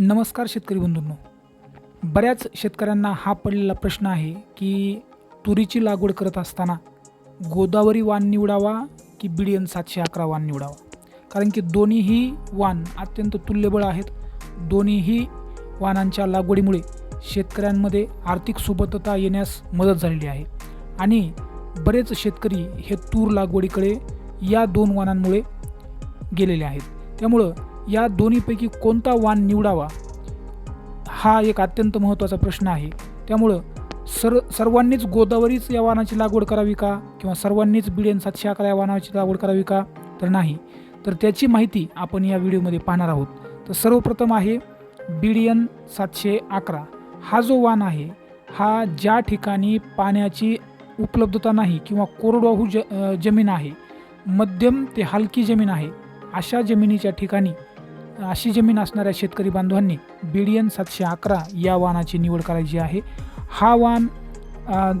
नमस्कार शेतकरी बंधूंनो. बऱ्याच शेतकऱ्यांना हा पडलेला प्रश्न आहे की तुरीची लागवड करत असताना गोदावरी वाण निवडावा की बिडियन सातशे अकरा वाण निवडावा? कारण की दोन्हीही वाण अत्यंत तुल्यबळ आहेत. दोन्हीही वाणांच्या लागवडीमुळे शेतकऱ्यांमध्ये आर्थिक सुबत्तता येण्यास मदत झालेली आहे. आणि बरेच शेतकरी हे तूर लागवडीकडे या दोन वाणांमुळे गेलेले आहेत. त्यामुळं या दोन्हीपैकी कोणता वाण निवडावा हा एक अत्यंत महत्त्वाचा प्रश्न आहे. त्यामुळं सर सर्वांनीच गोदावरीच या वाहनाची लागवड करावी का? किंवा सर्वांनीच बिडेन सातशे अकरा या वाहनाची लागवड करावी का? तर नाही. तर त्याची माहिती आपण या व्हिडिओमध्ये पाहणार आहोत. तर सर्वप्रथम आहे बिडियन सातशे अकरा हा जो वाण आहे हा ज्या ठिकाणी पाण्याची उपलब्धता नाही किंवा कोरडवाहू ज जमीन आहे मध्यम ते हलकी जमीन आहे अशा जमिनीच्या ठिकाणी अशी जमीन असणाऱ्या शेतकरी बांधवांनी बीडीएन सातशे अकरा या वाहनाची निवड करायची आहे. हा वाण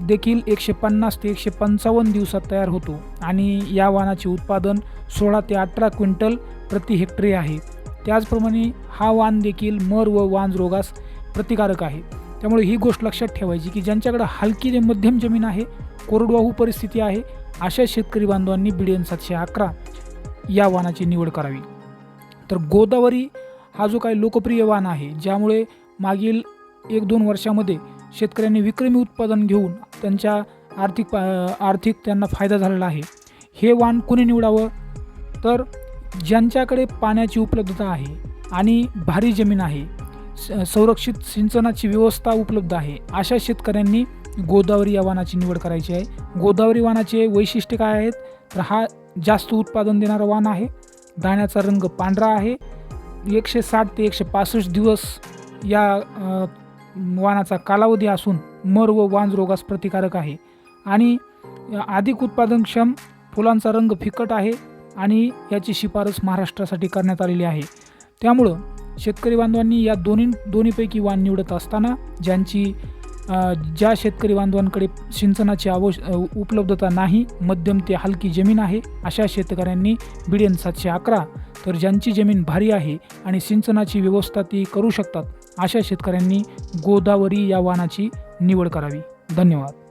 देखील एकशे पन्नास ते एकशे पंचावन्न दिवसात तयार होतो आणि या वाहनाचे उत्पादन सोळा ते अठरा क्विंटल प्रति हेक्टरी आहे. त्याचप्रमाणे हा वाण देखील मर व वांज रोगास प्रतिकारक आहे. त्यामुळे ही गोष्ट लक्षात ठेवायची की ज्यांच्याकडे हलकी ते मध्यम जमीन आहे कोरडवाहू परिस्थिती आहे अशा शेतकरी बांधवांनी बिडियन सातशे अकरा या वाहनाची निवड करावी. तर गोदावरी हा जो काही लोकप्रिय वाण आहे ज्यामुळे मागील एक दोन वर्षामध्ये शेतकऱ्यांनी विक्रमी उत्पादन घेऊन त्यांच्या आर्थिक पा- आर्थिक त्यांना फायदा झालेला आहे. हे वाण कोणी निवडावं? तर ज्यांच्याकडे पाण्याची उपलब्धता आहे आणि भारी जमीन आहे स- संरक्षित सिंचनाची व्यवस्था उपलब्ध आहे अशा शेतकऱ्यांनी गोदावरी या वाणाची निवड करायची आहे. गोदावरी वाणाचे वैशिष्ट्य काय आहेत? तर हा जास्त उत्पादन देणारा वाण आहे. दाण्याचा रंग पांढरा आहे. एकशे साठ ते एकशे पासष्ट दिवस या वानाचा वाणाचा कालावधी असून मर व वांज रोगास प्रतिकारक आहे. आणि अधिक उत्पादनक्षम फुलांचा रंग फिकट आहे आणि याची शिफारस महाराष्ट्रासाठी करण्यात आलेली आहे. त्यामुळं शेतकरी बांधवांनी या दोन्ही दोन्हीपैकी वाण निवडत असताना ज्यांची ज्या शेतकरी बांधवांकडे सिंचनाची आवश उपलब्धता नाही मध्यम ते हलकी जमीन आहे अशा शेतकऱ्यांनी बिडियन सातशे अकरा तर ज्यांची जमीन भारी आहे आणि सिंचनाची व्यवस्था ती करू शकतात अशा शेतकऱ्यांनी गोदावरी या वाहनाची निवड करावी. धन्यवाद.